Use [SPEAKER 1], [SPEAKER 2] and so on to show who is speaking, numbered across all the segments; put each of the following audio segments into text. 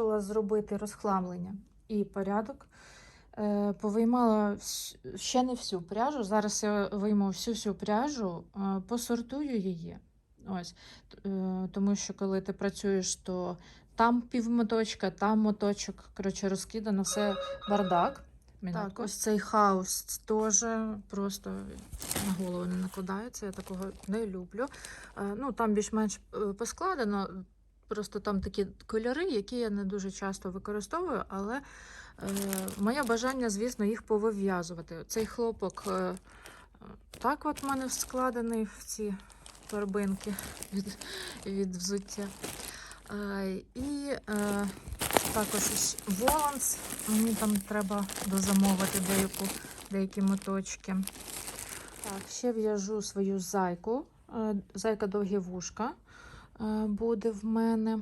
[SPEAKER 1] вирішила зробити розхламлення і порядок. Е, Повиймала ще не всю пряжу. Зараз я вийму всю всю пряжу, е, посортую її. Ось. Е, Тому що коли ти працюєш, то там півмоточка, там моточок. Коротше, розкидано все бардак. Так, ось цей хаос теж просто на голову не накладається. Я такого не люблю. Ну, там більш-менш поскладено. Просто там такі кольори, які я не дуже часто використовую, але е, моє бажання, звісно, їх повив'язувати. Цей хлопок е, так от в мене складений в ці торбинки від, від взуття. Е, і е, також воланс. Мені там треба дозамовити деяку, деякі моточки. Так, ще в'яжу свою зайку. Е, Зайка довгі вушка буде в мене.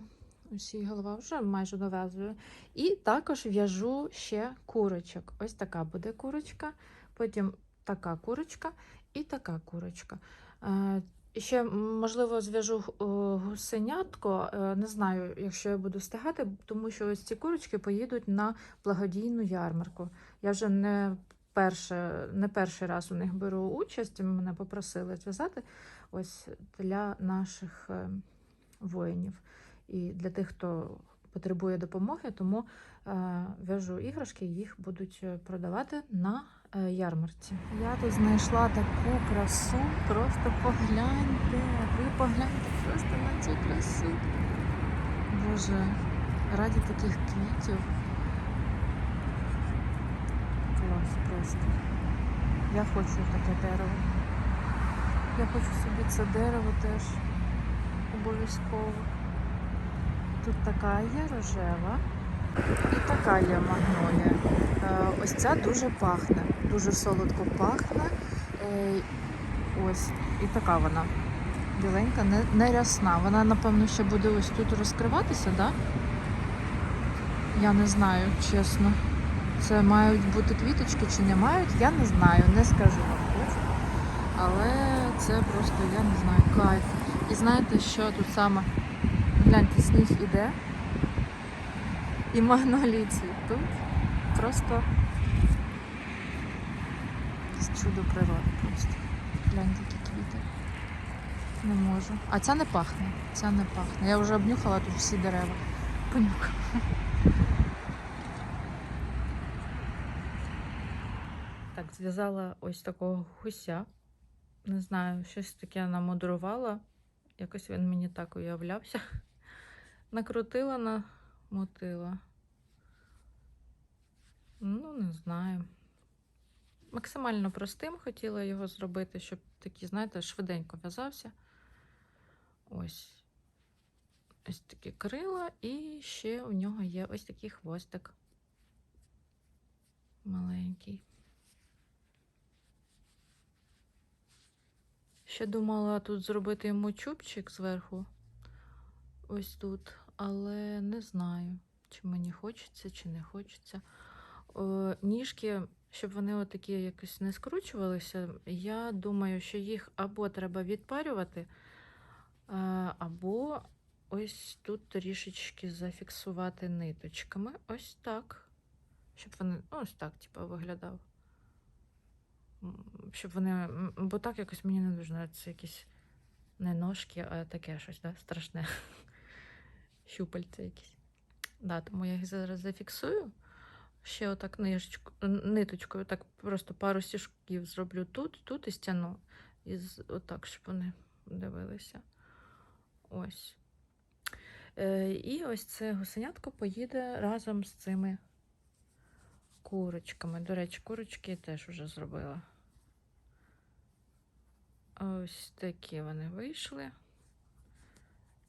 [SPEAKER 1] Ось голова вже майже дов'язую. І також в'яжу ще курочок. Ось така буде курочка, потім така курочка і така курочка. Е, Ще, можливо, зв'яжу е, гусенятко. Е, Не знаю, якщо я буду встигати, тому що ось ці курочки поїдуть на благодійну ярмарку. Я вже не перше, не перший раз у них беру участь. Мене попросили зв'язати ось для наших е, воїнів і для тих, хто потребує допомоги, тому е, в'яжу іграшки, їх будуть е, продавати на е, ярмарці. Я тут знайшла таку красу, просто погляньте, ви погляньте просто на цю красу. Боже, раді таких квітів. Клас просто. Я хочу таке дерево. Я хочу собі це дерево теж обов'язково. Тут така є рожева і така є магнолія. Е, Ось ця дуже пахне, дуже солодко пахне. Е, Ось, і така вона. Біленька, не, рясна. Вона, напевно, ще буде ось тут розкриватися, да? Я не знаю, чесно. Це мають бути квіточки чи не мають, я не знаю, не скажу вам. Але це просто, я не знаю, кайф. І знаєте, що тут саме? Гляньте, сніг іде. І магнолії цвітуть. Просто чудо природи просто. Гляньте, які квіти. Не можу. А ця не пахне. Ця не пахне. Я вже обнюхала тут всі дерева. Понюхала. Так, зв'язала ось такого гуся. Не знаю, щось таке намудрувала. Якось він мені так уявлявся. Накрутила, намотила. Ну, не знаю. Максимально простим хотіла його зробити, щоб такий, знаєте, швиденько в'язався. Ось. Ось такі крила, і ще у нього є ось такий хвостик. Маленький. Ще думала тут зробити йому чубчик зверху. Ось тут, але не знаю, чи мені хочеться, чи не хочеться. О, ніжки, щоб вони отакі якось не скручувалися, я думаю, що їх або треба відпарювати, або ось тут трішечки зафіксувати ниточками. Ось так. Щоб вони ну, ось так, типу, виглядав. Щоб вони. Бо так якось мені не дуже нравиться якісь не ножки, а таке щось, да? страшне. Щупальця якісь. Да, тому я їх зараз зафіксую. Ще отак нижечку, ниточкою, так просто пару стіжків зроблю тут, тут і стягну. І отак, щоб вони дивилися. Ось. Е, і ось це гусенятко поїде разом з цими курочками. До речі, курочки я теж вже зробила. Ось такі вони вийшли.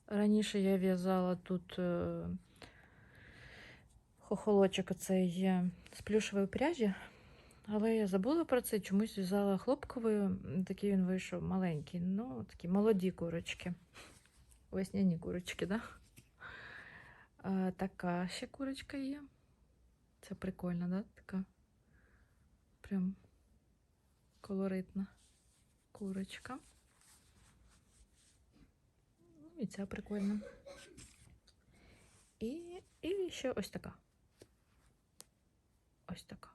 [SPEAKER 1] Раніше я в'язала тут е, хохолочок оцей е, з плюшевої пряжі, але я забула про це, чомусь в'язала хлопковою. Такий він вийшов маленький. Ну, такі молоді курочки. Весняні курочки, да? Така ще курочка є. Це прикольно, да? Така прям колоритна курочка. Ну, і ця прикольна. І, і ще ось така. Ось така.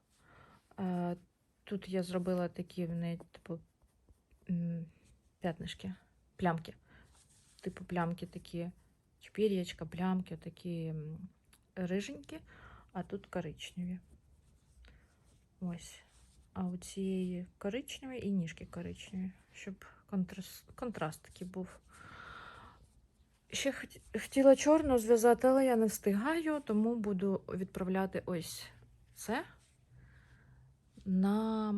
[SPEAKER 1] Е, тут я зробила такі в неї, типу, п'ятнишки, плямки. Типу плямки такі, чи пір'ячка, плямки, такі риженькі, а тут коричневі. Ось. А у цієї коричневі і ніжки коричневі, щоб контраст, контраст такий був. Ще хотіла чорну зв'язати, але я не встигаю, тому буду відправляти ось це на,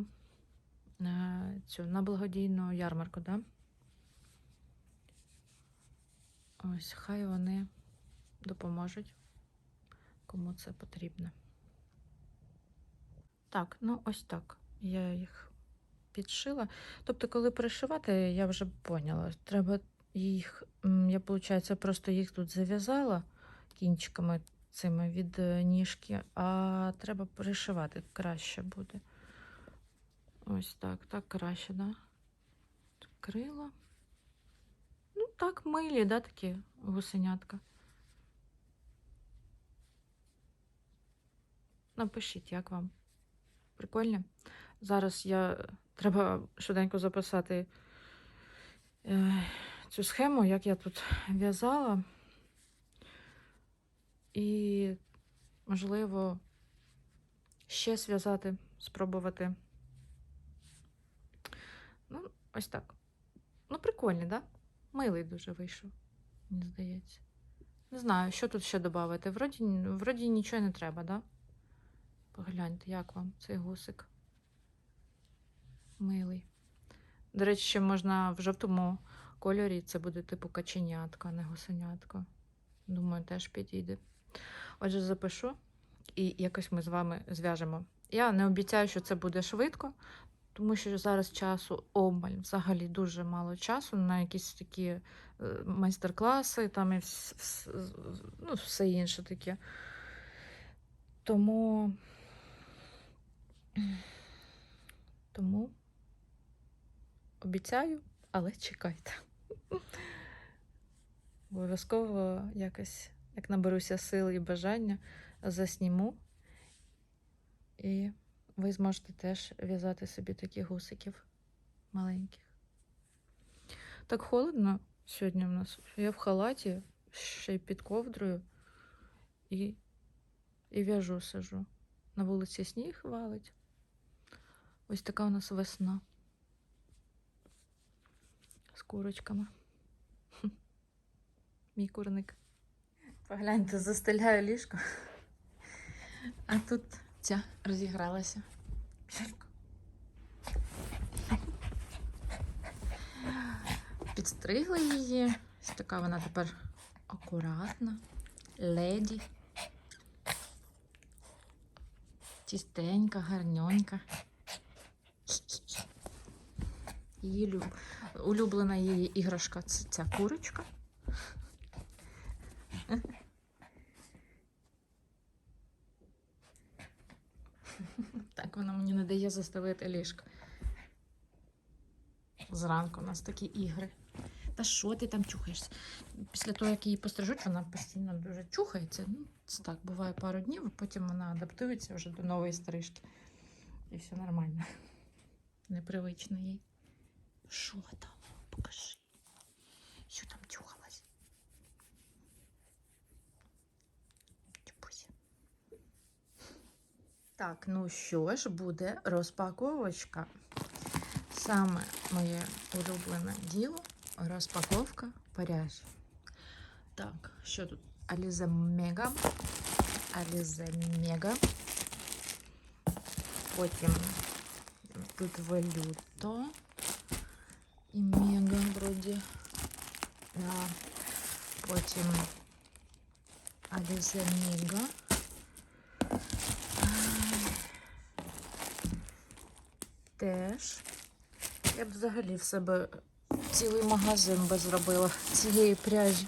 [SPEAKER 1] на цю на благодійну ярмарку, да? Ось, хай вони допоможуть, кому це потрібно. Так, ну ось так. Я їх підшила. Тобто, коли пришивати, я вже поняла. Треба їх, я, виходить, просто їх тут зав'язала кінчиками цими від е, ніжки, а треба пришивати краще буде. Ось так, так краще, да? Крила. Ну, так, милі, да, такі гусенятка. Напишіть, як вам. Прикольно. Зараз я треба швиденько записати е, цю схему, як я тут в'язала. І, можливо, ще зв'язати, спробувати. Ну, ось так. Ну, прикольний, да? Милий дуже вийшов, мені здається. Не знаю, що тут ще додати. Вроді, вроді нічого не треба, да? Погляньте, як вам цей гусик. Милий. До речі, ще можна в жовтому кольорі. Це буде типу каченятка, не гусенятка. Думаю, теж підійде. Отже, запишу і якось ми з вами зв'яжемо. Я не обіцяю, що це буде швидко, тому що зараз часу обмаль, взагалі дуже мало часу на якісь такі е, майстер-класи, там і вс- ну, все інше таке. Тому. Тому обіцяю, але чекайте. Обов'язково якось, як наберуся сил і бажання, засніму. І ви зможете теж в'язати собі таких гусиків маленьких. Так холодно сьогодні в нас. Я в халаті, ще й під ковдрою і, і в'яжу сижу. На вулиці сніг валить. Ось така у нас весна. З курочками. Мій курник. Погляньте, застеляю ліжко. А тут ця розігралася. Підстригли її. Ось така вона тепер акуратна, леді. Чистенька, гарненька. Її люб... улюблена її іграшка це ця курочка. Так вона мені не дає заставити ліжко. Зранку у нас такі ігри. Та що ти там чухаєшся? Після того, як її пострижуть, вона постійно дуже чухається. Ну, це так, буває пару днів, а потім вона адаптується вже до нової стрижки. І все нормально. Непривично їй. Що там? Покажи. Що там чухалась? Чупуся. Так, ну що ж, буде розпаковочка. Саме моє улюблене діло розпаковка пряжі. Так, що тут? Аліза Мега. Аліза Мега. Потім тут валюта. І мега вроді. Да. Потім Аліза Мега. Теж. Я б взагалі в себе цілий магазин би зробила цієї пряжі.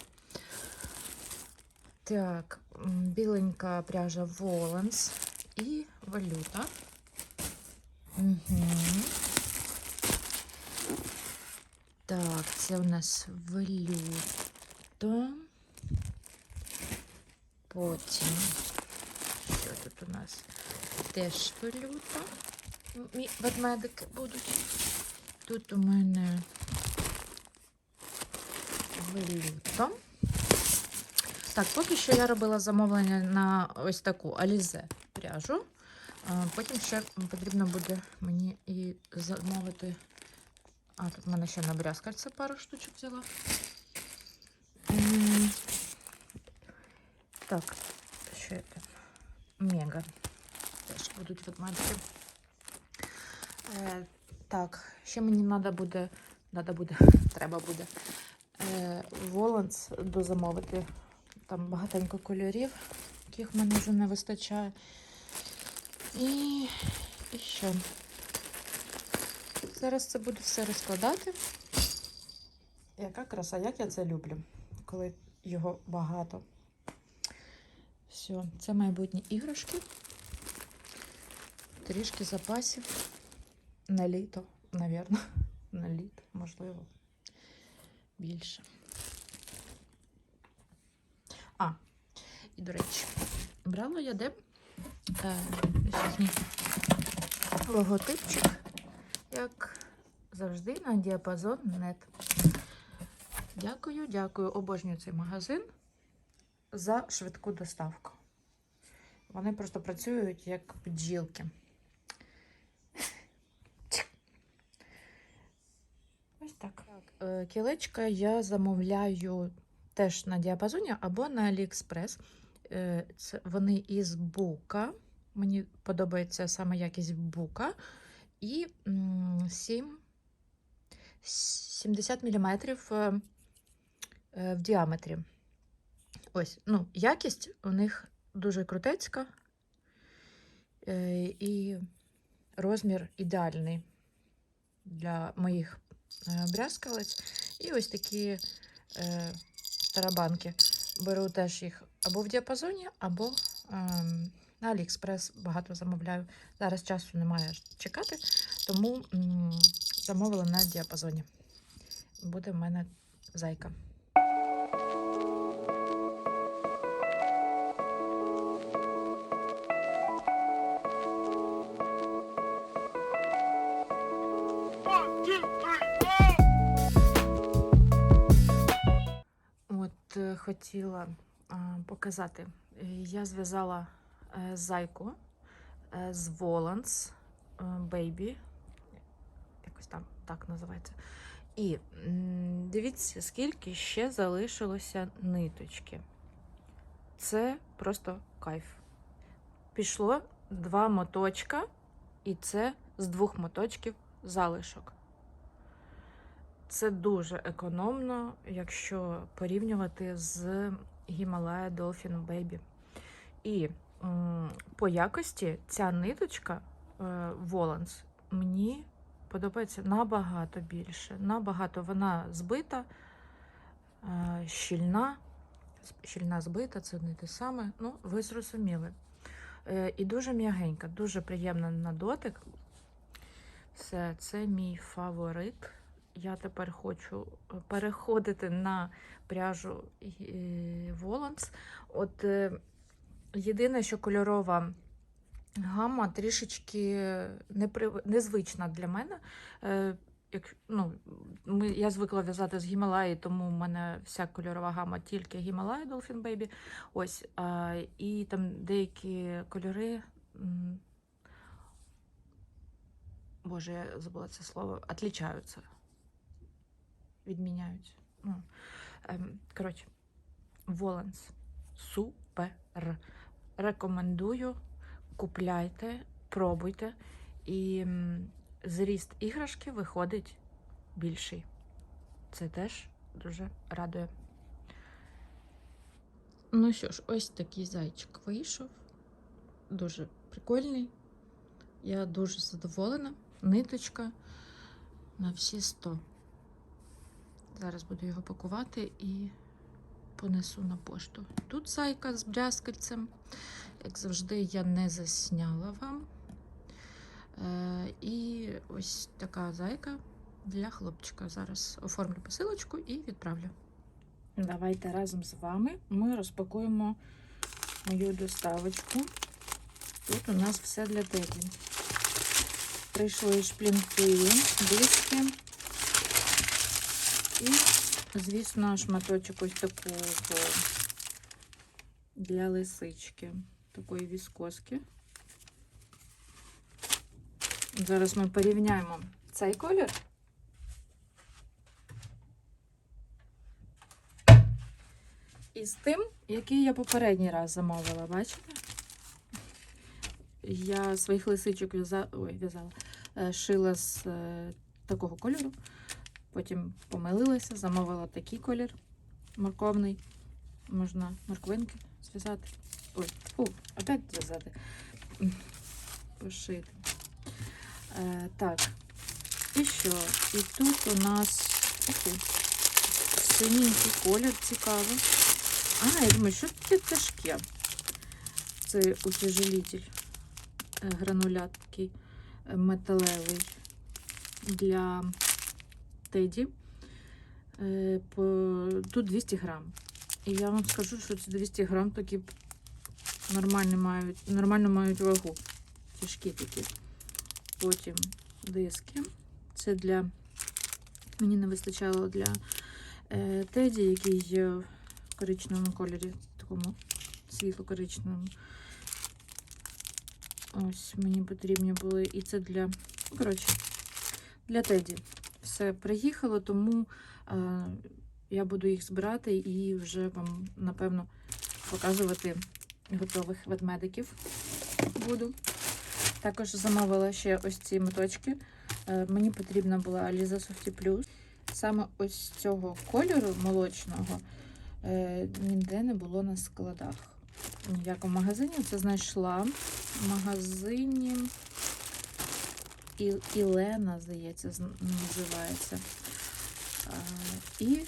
[SPEAKER 1] Так, біленька пряжа Воланс і валюта. Угу. Так, це у нас валюта. Потім, що тут у нас? Теж велюта. Мі ведмедики будуть. Тут у мене велюта. Так, поки що я робила замовлення на ось таку Alize пряжу. Потім ще потрібно буде мені і замовити. А, тут в мене ще на брязкальце пару штучок взяла. Так, що це? Мега. Теж будуть ведмедики. Е, так, ще мені треба буде, надо буде, треба буде е, воланс дозамовити. Там багатенько кольорів, яких в мене вже не вистачає. І, і що? Зараз це буду все розкладати. Яка краса, як я це люблю, коли його багато. Все, це майбутні іграшки. Трішки запасів на літо, навірно. На літо, можливо, більше. А, і до речі, брала я де е, логотипчик, як завжди, на діапазон нет. Дякую, дякую. Обожнюю цей магазин за швидку доставку. Вони просто працюють як бджілки. Ось так. Е, Кілечка я замовляю теж на діапазоні або на AliExpress. Е, Це вони із бука. Мені подобається саме якість бука. І 7, 70 мм в діаметрі. Ось, ну, якість у них дуже крутецька. І розмір ідеальний для моїх е, брязкалець. І ось такі е, тарабанки. Беру теж їх або в діапазоні, або ем, на Аліекспрес багато замовляю. Зараз часу немає чекати, тому замовила на діапазоні. Буде в мене зайка. От е, хотіла а, показати. Е, Я зв'язала е, зайку е, з Volans е, Baby. Якось там так називається. І дивіться, скільки ще залишилося ниточки. Це просто кайф. Пішло два моточка, і це з двох моточків залишок. Це дуже економно, якщо порівнювати з Himalaya Dolphin Baby. І по якості ця ниточка е, Volans мені подобається набагато більше. Набагато вона збита, е, щільна. Щільна збита, це не те саме. Ну, ви зрозуміли. Е, І дуже м'ягенька, дуже приємна на дотик. Все, це мій фаворит. Я тепер хочу переходити на пряжу Воланс. От єдине, що кольорова гама трішечки незвична для мене. Е, Як, ну, ми, я звикла в'язати з Гімалаї, тому в мене вся кольорова гама тільки Гімалая Dolphin Baby. Ось, а, і там деякі кольори. Боже, я забула це слово. Отлічаються. Відміняють. Ну, ем, коротше, Воланс. Супер. Рекомендую. Купляйте, пробуйте. І зріст іграшки виходить більший. Це теж дуже радує. Ну що ж, ось такий зайчик вийшов. Дуже прикольний. Я дуже задоволена. Ниточка на всі 100. Зараз буду його пакувати і понесу на пошту. Тут зайка з брязкальцем. Як завжди, я не засняла вам. Е, і ось така зайка для хлопчика. Зараз оформлю посилочку і відправлю. Давайте разом з вами ми розпакуємо мою доставочку. Тут у нас все для теді. Прийшли шплінти, диски. І, звісно, шматочок ось такого для лисички. Такої віскоски. Зараз ми порівняємо цей колір. Із тим, який я попередній раз замовила, бачите? Я своїх лисичок в'язала, ой, в'язала, е, шила з е, такого кольору. Потім помилилася, замовила такий колір морковний. Можна морквинки зв'язати. Ой, фу, опять зв'язати. Пошити. Е, так. І що? І тут у нас синенький колір цікавий. А, я думаю, що таке тяжке? Це утяжелитель е, гранулят такий е, металевий для теді. Е, Тут 200 грам. І я вам скажу, що ці 200 грам такі нормально мають, нормально мають вагу. Тяжкі такі. Потім диски. Це для. Мені не вистачало для е, теді, який є в коричневому кольорі, такому світло-коричневому. Ось мені потрібні були. І це для. Коротше, для теді. Все приїхало, тому е, я буду їх збирати і вже вам, напевно, показувати готових ведмедиків буду. Також замовила ще ось ці моточки. Е, Мені потрібна була Aliza Softy Plus. Саме ось цього кольору молочного е, ніде не було на складах. В магазині. Це знайшла в магазині І- Ілена, здається, називається. А, І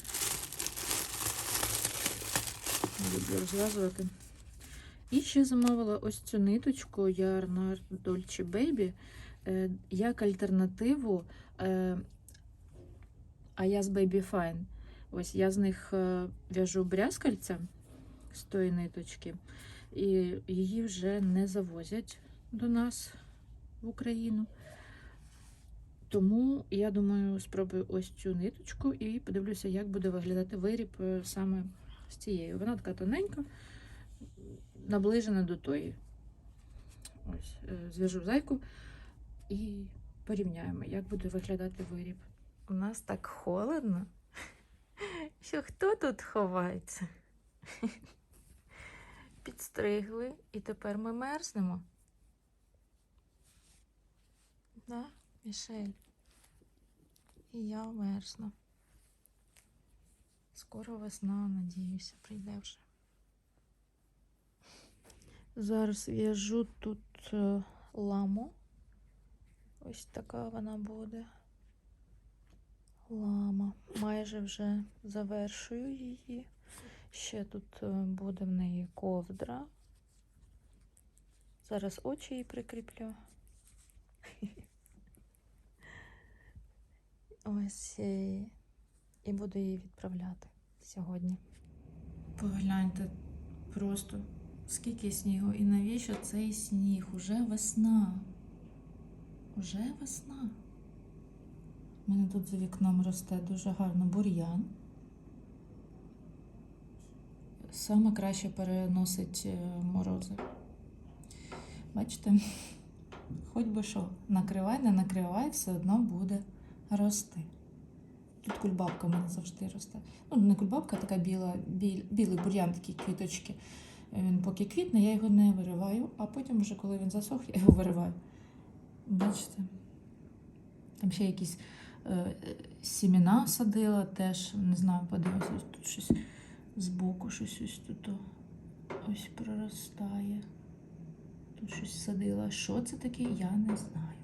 [SPEAKER 1] люблю розв'язувати. І ще замовила ось цю ниточку Yarnard Dolce Baby е, як альтернативу е, Ayaz Baby Fine. Ось я з них е, в'яжу брязкальця з тої ниточки, і її вже не завозять до нас в Україну. Тому я думаю, спробую ось цю ниточку і подивлюся, як буде виглядати виріб е, саме з цією. Вона така тоненька, наближена до тої. Ось, е, зв'яжу зайку і порівняємо, як буде виглядати виріб. У нас так холодно, що хто тут ховається? Підстригли, і тепер ми мерзнемо. Да, Мішель? І я мерзну. Скоро весна, надіюся, прийде вже. Зараз в'яжу тут е, ламу. Ось така вона буде. Лама. Майже вже завершую її. Ще тут е, буде в неї ковдра. Зараз очі їй прикріплю. Ось е, і буду її відправляти сьогодні. Погляньте просто скільки снігу і навіщо цей сніг? Уже весна. Уже весна. У мене тут за вікном росте дуже гарно бур'ян. Саме краще переносить е, морози. Бачите? Хоч би що, накривай, не накривай, все одно буде рости. Тут кульбабка в мене завжди росте. Ну, не кульбабка, а така біла, біль, білий бур'ян, такі квіточки. Він поки квітне, я його не вириваю, а потім, вже коли він засох, я його вириваю. Бачите? Там ще якісь е, сімена садила, теж не знаю, подивимося, ось тут щось збоку, щось ось тут ось проростає. Тут щось садила. Що це таке, я не знаю.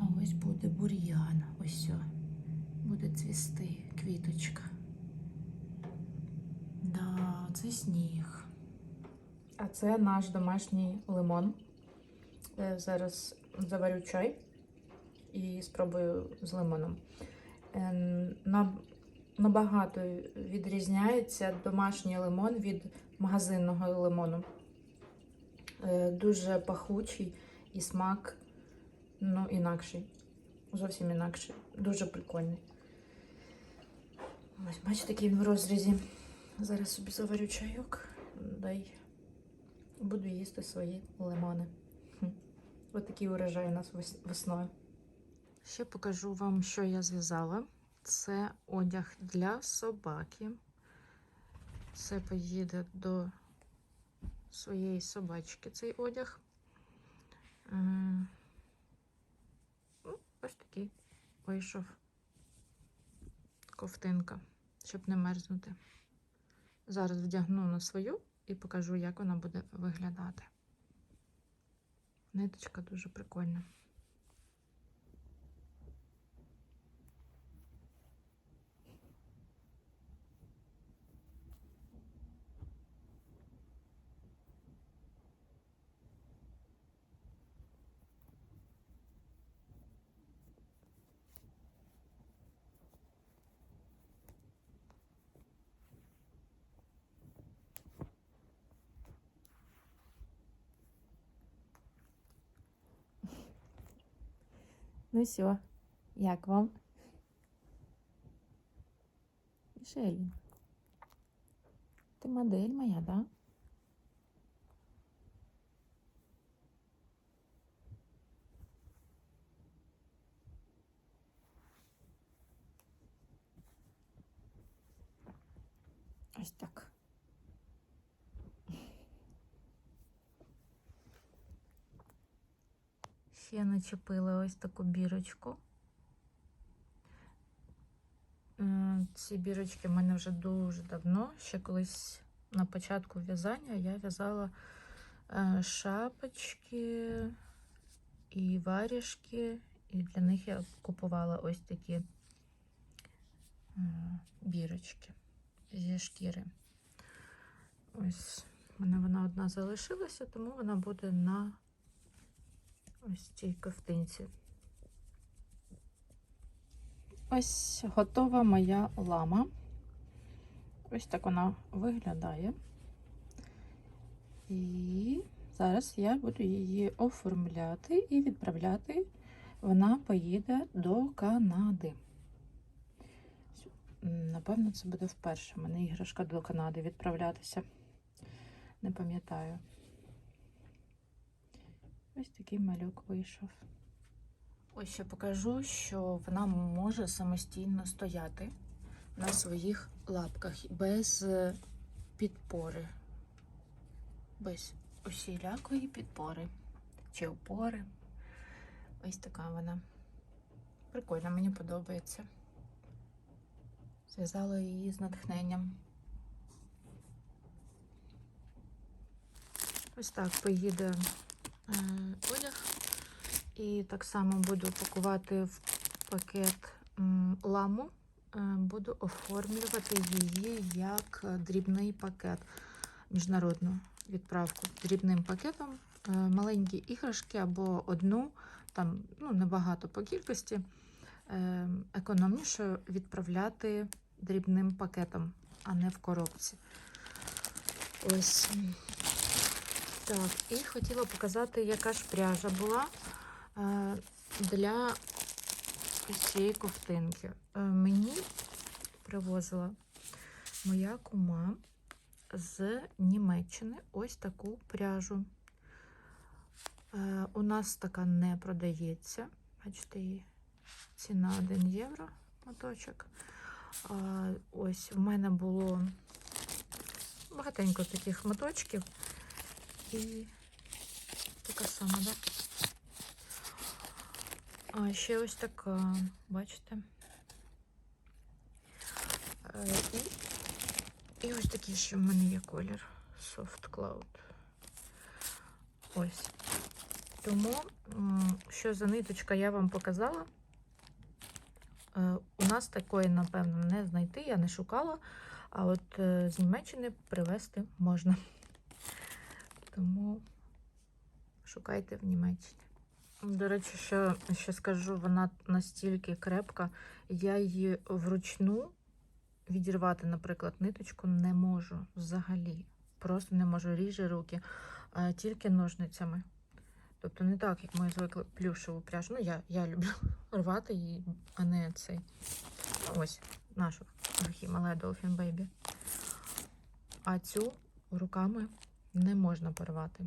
[SPEAKER 1] А ось буде бур'ян, ось буде цвісти квіточка. Да, це сніг. А це наш домашній лимон. Е, Зараз заварю чай і спробую з лимоном. Е, набагато відрізняється домашній лимон від магазинного лимону. Е, Дуже пахучий і смак ну, інакший. Зовсім інакший. Дуже прикольний. Ось, бачите, який він в розрізі. Зараз собі заварю чайок, дай буду їсти свої лимони. Хм. Ось такий урожай у нас весною. Ще покажу вам, що я зв'язала. Це одяг для собаки. Це поїде до своєї собачки цей одяг. Ось такий вийшов ковтинка, щоб не мерзнути. Зараз вдягну на свою і покажу, як вона буде виглядати. Ниточка дуже прикольна. Ну все, як вам? Мішелін. Ти модель моя, да? Ось так. Ще начепила ось таку бірочку. Ці бірочки в мене вже дуже давно. Ще колись на початку в'язання я в'язала е, шапочки і варіжки, і для них я купувала ось такі бірочки зі шкіри. Ось в мене вона одна залишилася, тому вона буде на ось цій ковтинці. Ось готова моя лама. Ось так вона виглядає. І зараз я буду її оформляти і відправляти. Вона поїде до Канади. Напевно, це буде вперше. Мене іграшка до Канади відправлятися. Не пам'ятаю. Ось такий малюк вийшов. Ось ще покажу, що вона може самостійно стояти на своїх лапках без е, підпори. Без усілякої підпори чи опори. Ось така вона. Прикольно, мені подобається. Зв'язала її з натхненням. Ось так поїде одяг. І так само буду пакувати в пакет ламу. Е, Буду оформлювати її як е, дрібний пакет, міжнародну відправку дрібним пакетом. Е, Маленькі іграшки або одну, там ну, небагато по кількості. Е, Економніше відправляти дрібним пакетом, а не в коробці. Ось. Так, і хотіла показати, яка ж пряжа була е, для цієї ковтинки. Е, Мені привозила моя кума з Німеччини ось таку пряжу. Е, У нас така не продається. Бачите, її ціна 1 євро моточок. Ось в мене було багатенько таких моточків. І така сама, да? А ще ось така, бачите? Е, І, і ось такий ще в мене є колір Soft Cloud. Ось. Тому, що за ниточка я вам показала. Е, У нас такої, напевно, не знайти, я не шукала. А от е, з Німеччини привезти можна. Тому шукайте в Німеччині. До речі, що ще скажу, вона настільки крепка. Я її вручну відірвати, наприклад, ниточку не можу взагалі. Просто не можу ріже руки, а тільки ножницями. Тобто не так, як ми звикли плюшеву пряжу. Ну, я, я люблю рвати її, а не цей. Ось нашу Архімале Dolphin Baby. А цю руками не можна порвати.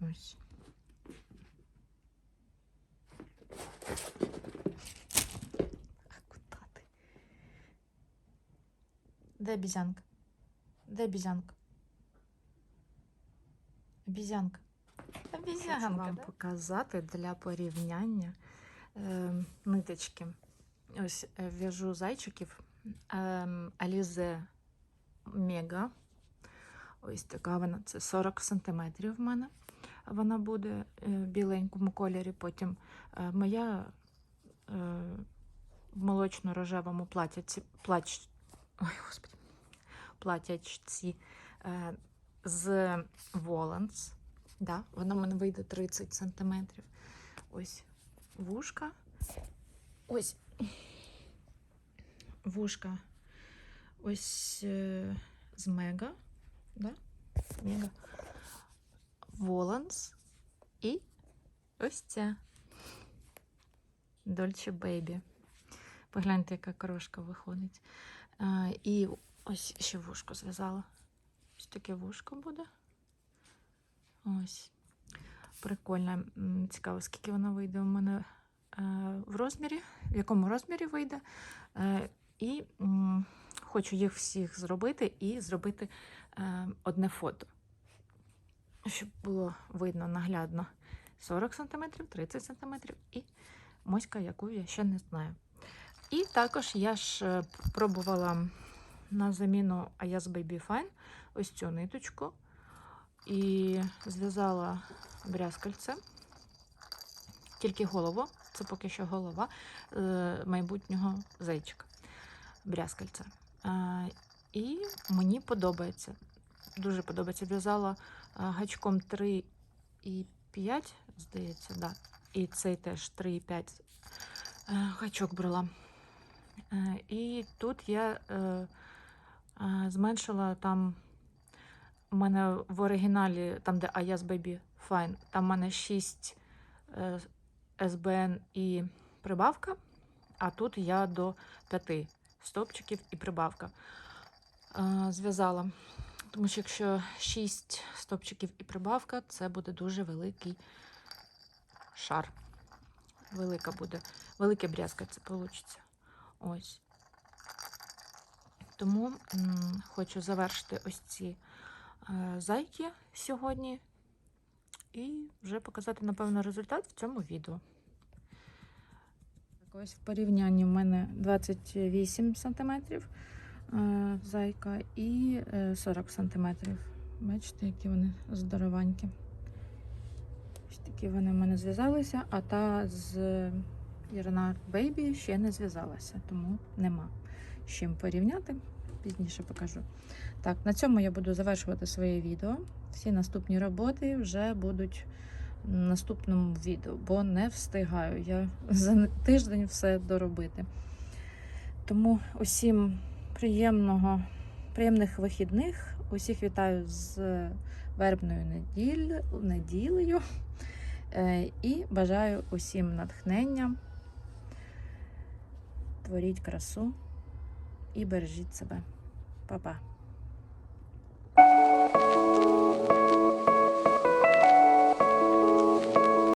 [SPEAKER 1] Ось. Де бізянка? Де бізянка? Бізянка.
[SPEAKER 2] Хочу вам
[SPEAKER 1] да? показати для порівняння е, ниточки. Ось е, в'яжу зайчиків е, Alize Mega. Ось така вона, це 40 см в мене. Вона буде е, в біленькому кольорі. Потім е, моя е, в молочно-рожевому платяці, плач, ой, господи, платячці з Воланс. Да, вона в мене вийде 30 см. Ось вушка. Ось вушка. Ось з Мега. Да? Мега. Воланс. І ось ця. Дольче Бейбі. Погляньте, яка корошка виходить. А, і ось ще вушко зв'язала. Ось таке вушко буде. Ось. Прикольно. Цікаво, скільки вона вийде у мене е, в розмірі, в якому розмірі вийде. Е, і хочу їх всіх зробити і зробити одне фото. Щоб було видно наглядно 40 см, 30 см і моська, яку я ще не знаю. І також я ж е, пробувала на заміну Ayas Baby Fine ось цю ниточку і зв'язала брязкальце, тільки голову, це поки що голова е, майбутнього зайчика. Брязкальце. І мені подобається. Дуже подобається. В'язала е, гачком 3 і 5, здається, да. І цей теж 3,5 е, гачок брала. Е, І тут я зменшила там. У мене в оригіналі, там, де Ayas Baby Fine, там в мене 6 е, СБН і прибавка, а тут я до 5 стопчиків і прибавка зв'язала. Тому що якщо 6 стопчиків і прибавка, це буде дуже великий шар. Велика буде, велике брязка це вийде. Ось. Тому хочу завершити ось ці е, зайки сьогодні і вже показати, напевно, результат в цьому відео. Так, ось в порівнянні в мене 28 см зайка і е, 40 см. Бачите, які вони здорованькі. Ось такі вони в мене зв'язалися, а та з Єрнар Бейбі ще не зв'язалася, тому нема з чим порівняти. Пізніше покажу. Так, на цьому я буду завершувати своє відео. Всі наступні роботи вже будуть в наступному відео, бо не встигаю я за тиждень все доробити. Тому усім приємного, приємних вихідних. Усіх вітаю з вербною неділь, неділею. Е, І бажаю усім натхнення. Творіть красу і бережіть себе. Па-па.